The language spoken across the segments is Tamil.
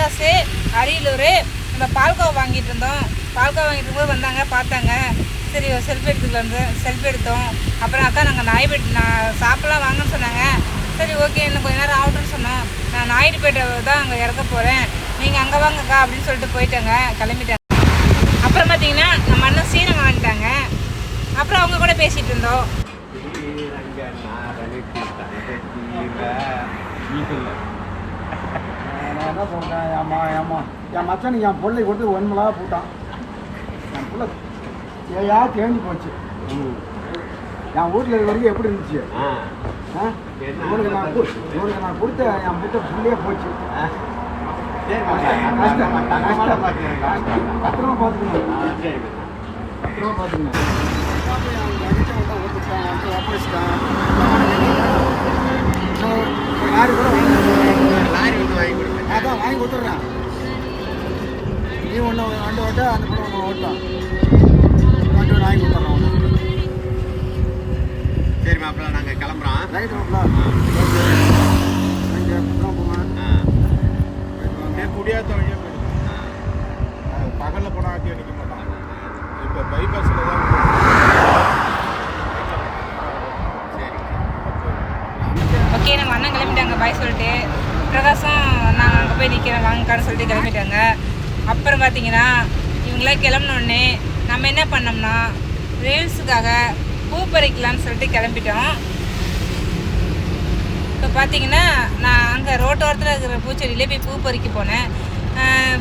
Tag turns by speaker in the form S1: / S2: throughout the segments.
S1: பிரகாஷ் அரியலூர் நம்ம பால்கோவா வாங்கிட்டு இருந்தோம். பால்கோவா வாங்கிட்டு இருக்கும்போது வந்தாங்க பார்த்தாங்க. சரி செல்ஃபி எடுத்துக்கலாம் செல்ஃபி எடுத்தோம். அப்புறம் அக்கா நாங்கள் நாய்பேட் நான் சாப்பிட்லாம் வாங்கன்னு சொன்னாங்க. சரி ஓகே இன்னும் கொஞ்ச நேரம் ஆகட்டும்னு சொன்னோம். நான் நாயுடுபேட்டை தான் அங்கே இறக்க போகிறேன் நீங்கள் அங்கே வாங்கக்கா அப்படின்னு சொல்லிட்டு போயிட்டாங்க கிளம்பிட்டாங்க. அப்புறம் பார்த்தீங்கன்னா நம்ம அண்ணன் சீனம் வாங்கிட்டாங்க அப்புறம் அவங்க கூட பேசிகிட்டு இருந்தோம்.
S2: நான் என்ன சொல்கிறேன் ஏம்மா ஏம்மா என் மச்சானுக்கு என் பிள்ளை கொடுத்து ஒன்மலாக போட்டான். என் பிள்ளை ஏயா தேஞ்சு போச்சு. என் வீட்டில் இருக்க வரைக்கும் எப்படி இருந்துச்சு? இவனுக்கு நான் இவனுக்கு நான் கொடுத்த என் புத்த பிள்ளையே போச்சு. கஷ்டம் கஷ்டம் பத்திரமா பார்த்துக்கணும் பத்திரமா பார்த்துக்கணும் யாரு கூட வாங்கி அதான் வாங்கி கொடுத்துட்றேன். நீ ஒன்று வண்டி ஓட்ட அந்த கூட ஒன்று ஓட்டலாம் வண்டி ஒன்று வாங்கி கொடுத்துட்றேன் ஒன்று
S3: சரி மாப்பிள்ள நாங்க கிளம்புறோம்.
S2: ரைட் போங்க
S4: குடியாத்த வழியாக பகலில் போனால் ஆட்டி அடிக்க மாட்டான். இப்போ பைபாஸில் தான்
S3: சரி.
S1: ஓகே நம்ம அண்ணன் கிளம்பிட்டாங்க பாய் சொல்லிட்டு. நாங்கள் போய் நிற்கிறேன் வாங்கக்கான்னு சொல்லிட்டு கிளம்பிட்டாங்க. அப்புறம் பார்த்தீங்கன்னா இவங்களாம் கிளம்பினோடனே நம்ம என்ன பண்ணோம்னா ரீல்ஸுக்காக பூ பறிக்கலாம்னு சொல்லிட்டு கிளம்பிட்டோம். இப்போ பார்த்தீங்கன்னா நான் அங்கே ரோட்டோரத்தில் இருக்கிற பூச்செடியிலே போய் பூ பறிக்க போனேன்.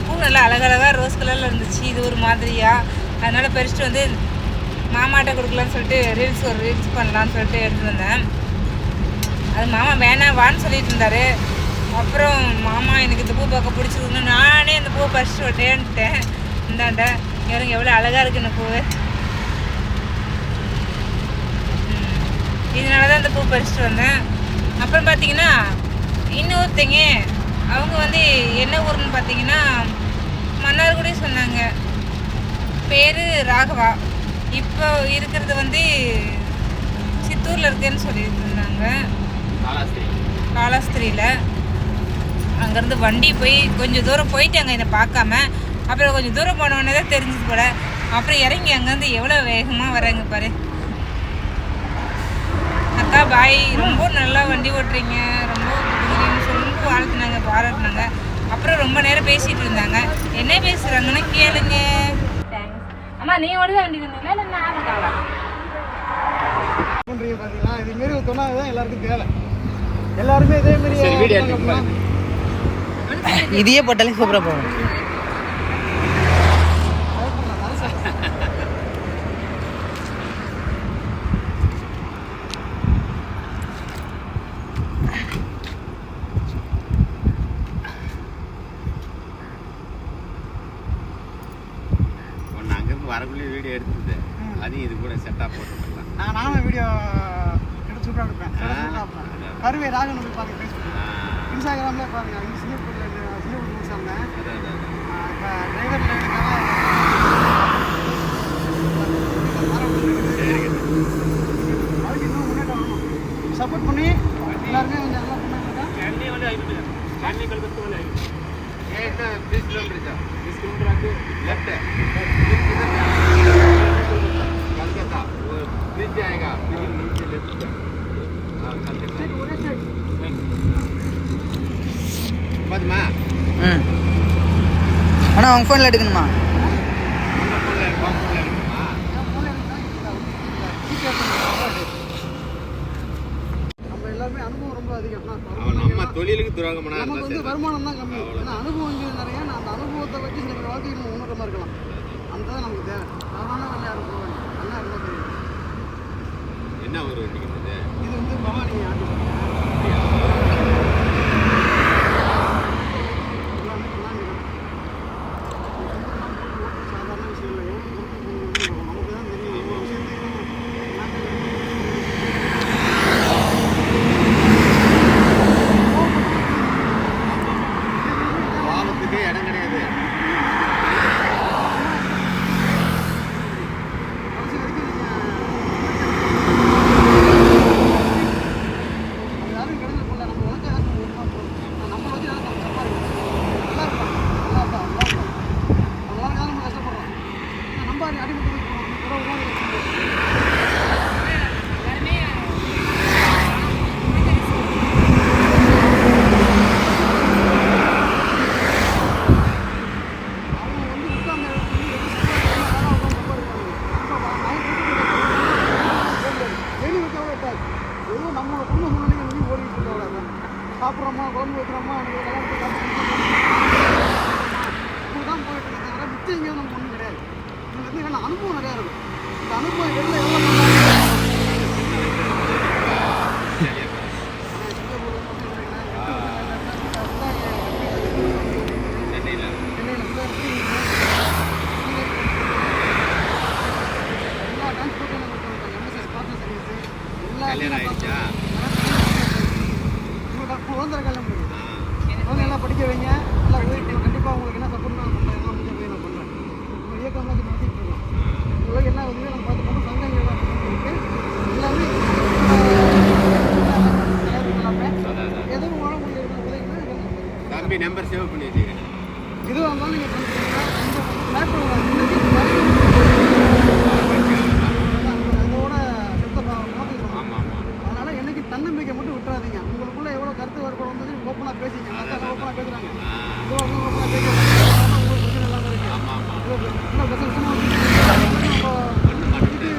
S1: பூ நல்லா அழகழகாக ரோஸ் கலரில் இருந்துச்சு. இது ஒரு மாதிரியாக அதனால் பறிச்சுட்டு வந்து மாமாட்ட கொடுக்கலான்னு சொல்லிட்டு ரீல்ஸ் ஒரு ரீல்ஸ் பண்ணலான்னு சொல்லிட்டு எடுத்துருந்தேன் வந்தேன். அது மாமா வேணாம் வான்னு சொல்லிட்டு இருந்தார். அப்புறம் மாமா எனக்கு இந்த பூ பார்க்க பிடிச்சிருக்குன்னு நானே இந்த பூ பறிச்சுட்டு விட்டேன்ட்டேன் இந்தாண்ட இவருங்க எவ்வளோ அழகாக இருக்கு இந்த பூவு. ம். இதனால தான் இந்த பூ பறிச்சுட்டு வந்தேன். அப்புறம் பார்த்தீங்கன்னா இன்னொருத்தங்க அவங்க வந்து என்ன ஊர்னு பார்த்தீங்கன்னா மன்னார்குடி சொன்னாங்க. பேர் ராகவா. இப்போ இருக்கிறது வந்து சித்தூரில் இருக்குன்னு
S3: காலாஸ்திரி.
S1: காலாஸ்திரியில். அங்கேருந்து வண்டி போய் கொஞ்சம் தூரம் போயிட்டாங்க என்னை பார்க்காம. அப்புறம் கொஞ்சம் தூரம் போனவொடனே தான் தெரிஞ்சது போல. அப்புறம் இறங்கி அங்கேருந்து எவ்வளோ வேகமாக வராங்க பாரு. அக்கா பாய் ரொம்ப நல்லா வண்டி ஓட்டுறீங்க. ரொம்ப ரொம்ப வாழ்த்துனாங்க பாராட்டினாங்க. அப்புறம் ரொம்ப நேரம் பேசிட்டு இருந்தாங்க. என்ன பேசுகிறாங்கன்னு கேளுங்க. அம்மா நீ ஓடுதான் வண்டி இருந்தீங்களா இல்லை நான்
S2: பண்ணுறீங்க பார்த்தீங்களா இது மாரி ஒரு துணை தான் எல்லாருக்கும் தேவை. எல்லாருமே இதே மாதிரி
S3: சரி வீடியோ எடுத்து பாருங்க
S5: இதையே போட்டாலே சூப்பராக போகும்.
S3: வரக்குள்ளே வீடியோ எடுத்தது அதையும் இது கூட செட்டாக போட்டுருக்கலாம்
S2: நான் நானும் வீடியோ எடுத்து சூப்பராக எடுப்பேன். கருவே ராஜன் போய் பாருங்க ஃபேஸ்புக் இன்ஸ்டாகிராம்லேயே பாருங்க இங்கே சிங்கப்பூரில் சிங்கப்பூர் முடிச்சாங்க இப்போ டிரைவர் அதுக்கு இன்னும் முன்னேற்றம் வரணும் சப்போர்ட் பண்ணி எல்லாருமே கொஞ்சம் நல்லா பண்ணாங்க
S3: बीस किलोमीटर बीस किलोमीटर आगे लेफ्ट है कलकत्ता वो ब्रिज जाएगा ब्रिज नीचे लेफ्ट जा हाँ कलकत्ता பதுமா
S5: ம் ஆனால் உங்கள் ஃபோனில் எடுக்கணுமா?
S2: நம்ம எல்லாருமே அனுபவம் ரொம்ப அதிகம். நான்
S3: அவன் நம்ம தொழிலுக்கு துரோகம் பண்ணா
S2: நமக்கு வந்து. வருமானம் தான் கம்மி. ஏன்னா அனுபவம் நிறைய நான் அந்த அனுபவத்தை வச்சு இந்த வாழ்க்கையை நம்ம முன்னேற்றமாக இருக்கலாம். அந்த தான் நமக்கு தேவை. யாரும் போக வேண்டாம். நல்லா இருந்தால் தெரியும்.
S3: என்ன ஒரு இது
S2: வந்து பவானி சாதாரண விஷயம் இல்லை எவ்வளோ நமக்கு தான் தெரியும் ஒவ்வொரு விஷயத்தையும்
S3: பாவத்துக்கே இடம் கிடையாது
S2: கடைசி வரைக்கும் நீங்கள் அது யாரும் கிடையாது போல நம்ம குழம்பு வைக்கிறோமா எனக்கு கல்யாணத்துக்கு இப்படி தான் போயிட்டு இருக்கேன் தவிர மிச்சம் எங்கேயும் நமக்கு ஒன்றும் கிடையாது என்னென்ன அனுபவம் நிறையா இருக்கும். இந்த அனுபவம் வெளில எவ்வளோ
S3: கல்யாணம் ஆயிடுச்சா
S2: குழந்தை கல்யாணம் பண்ணுங்க குழந்தை எல்லாம் படிக்க வைங்க நல்லா கண்டிப்பாக உங்களுக்கு என்ன சப்போர்ட் நான் பண்ணுறேன் எல்லாம் முடிஞ்ச போய் நான் பண்ணுறேன் உங்கள் உங்களுக்கு என்ன உதவியோ நம்ம பார்த்து பண்ணோம் சங்கங்கள் எல்லாம் எல்லாமே எல்லாமே எதுவும் உங்களால் முடியாது எல்லாம்
S3: தம்பி நம்பர் சேவ் பண்ணி வச்சுக்கிறேன்
S2: இருந்தாலும் நீங்கள் தன்னம்பிக்கை மட்டும் விட்டுறாதீங்க. உங்களுக்குள்ள எவ்வளோ கருத்து வேறுபாடு வந்து ஓப்பனாக பேசிங்க. ஓப்பனாக பேசுகிறாங்க ஓப்பனாக பேசுகிறாங்க உங்களுக்கு பிரச்சனை இல்லாமல் இருக்கு
S3: ஆமாம் ஆமாம்
S2: இன்னும் பத்து வருஷமா நம்ம இதுக்கு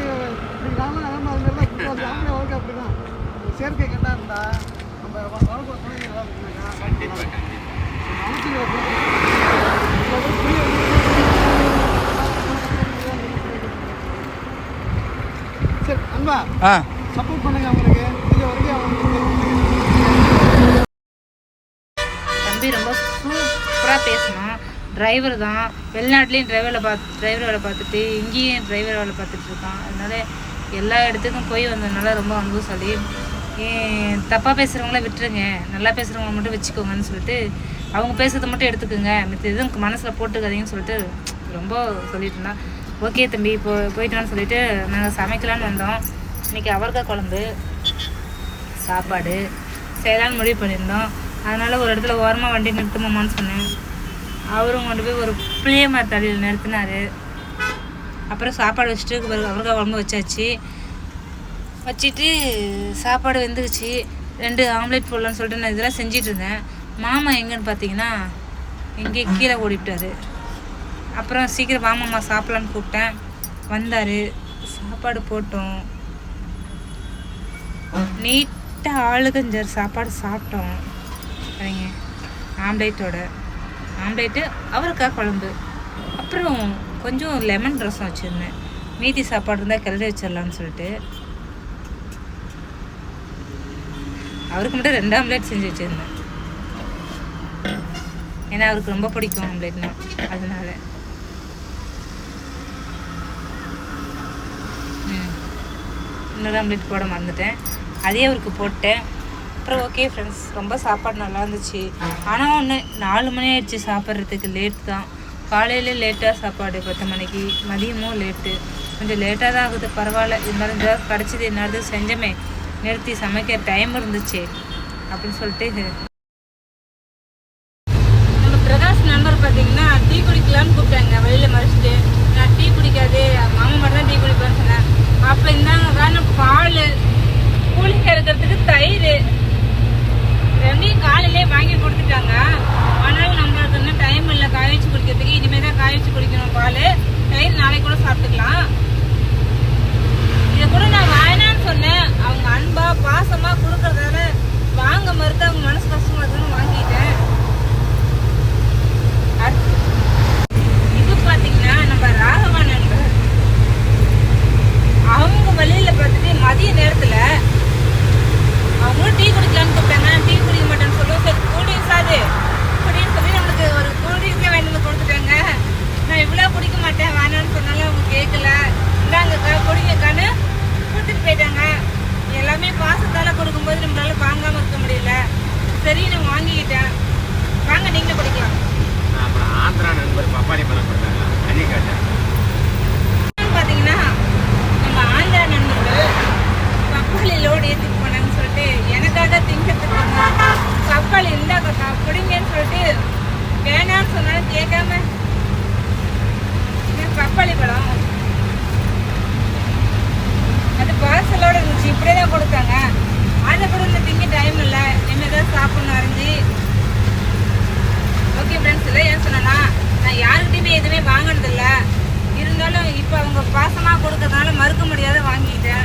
S2: இப்படி நானும் அதே மாதிரி தான் முக்கால்வாசி ஆம்பளை வாழ்க்கை அப்படிதான் செயற்கை கெட்டா இருந்தா நம்ம வ- வளர்க்குற குழந்தைங்க நல்லா இருக்குனாக்கா
S3: கண்டிப்பாக கண்டிப்பாக
S2: அமைச்சுக்கிற சரி அன்பா
S5: ஆ.
S2: சப்போர்ட் பண்ணுங்க அவங்களுக்கு. இது வரைக்கும் அவங்களுக்கு
S1: தம்பி ரொம்ப சூப்பராக பேசினான். டிரைவர் தான். வெளிநாட்டுலேயும் டிரைவரில் பார்த்து டிரைவர் வேலை பார்த்துட்டு இங்கேயும் டிரைவர் வேலை பார்த்துட்டு இருக்கான். அதனால எல்லா இடத்துக்கும் போய் வந்ததுனால ரொம்ப அனுபவசாலி தப்பாக பேசுகிறவங்கள விட்டுருங்க. நல்லா பேசுகிறவங்கள மட்டும் வச்சுக்கோங்கன்னு சொல்லிட்டு அவங்க பேசுறதை மட்டும் எடுத்துக்கோங்க. மற்ற எதுவும் மனசில் போட்டுக்காதீங்கன்னு சொல்லிட்டு ரொம்ப சொல்லிட்டு இருந்தான். ஓகே தம்பி இப்போ போயிட்டான்னு சொல்லிட்டு நாங்கள் சமைக்கலான்னு வந்தோம். இன்றைக்கி அவரைக்காய் குழம்பு சாப்பாடு செய்யலான்னு முடிவு பண்ணியிருந்தோம். அதனால் ஒரு இடத்துல ஓரமாக வண்டி நிறுத்துமாமான்னு சொன்னேன். அவரும் கொண்டு போய் ஒரு புளிய மரத்தடியில் நிறுத்தினார். அப்புறம் சாப்பாடு வச்சுட்டு பிறகு அவரைக்காய் குழம்பு வச்சாச்சு. வச்சுட்டு சாப்பாடு வெந்துருச்சு. ரெண்டு ஆம்லேட் போடலான்னு சொல்லிட்டு நான் இதெல்லாம் செஞ்சிட்ருந்தேன் மாமா எங்கேன்னு பார்த்தீங்கன்னா எங்கே கீழே ஓடிவிட்டாரு. அப்புறம் சீக்கிரம் வாமாம்மா சாப்பிட்லான்னு கூப்பிட்டேன். வந்தார். சாப்பாடு போட்டோம். நீட்டாக ஆளுகஞ்சர் சாப்பாடு சாப்பிட்டோம். சரிங்க ஆம்லேட்டோட. ஆம்லேட்டு அவரைக்காய் குழம்பு. அப்புறம் கொஞ்சம் லெமன் ரசம் வச்சுருந்தேன். மீதி சாப்பாடு இருந்தால் கிளறி வச்சிடலான்னு சொல்லிட்டு. அவருக்கு மட்டும் ரெண்டு ஆம்லேட் செஞ்சு வச்சுருந்தேன். ஏன்னா அவருக்கு ரொம்ப பிடிக்கும் ஆம்லேட்னா. அதனால. இன்னொரு ஆம்லேட் போட மறந்துட்டேன். அதே அவருக்கு போட்டேன். அப்புறம் ஓகே ஃப்ரெண்ட்ஸ் ரொம்ப சாப்பாடு நல்லா இருந்துச்சு. ஆனால் ஒன்று நாலு மணி ஆயிடுச்சு சாப்பிட்றதுக்கு லேட் தான். காலையில் லேட்டாக சாப்பாடு பத்து மணிக்கு. மதியமும் லேட்டு கொஞ்சம் லேட்டாக தான் ஆகுது பரவாயில்ல. இருந்தாலும் இந்த கிடச்சிது என்னது செஞ்சமே. நிறுத்தி சமைக்க டைம் இருந்துச்சு. அப்படின்னு சொல்லிட்டு பேசுகிறத ஏன் சொன்னா நான் யாருக்கிட்டையுமே எதுவுமே வாங்கினதில்ல. இருந்தாலும் இப்போ அவங்க பாசமாக கொடுக்கறதுனால மறுக்க முடியாத வாங்கிட்டேன்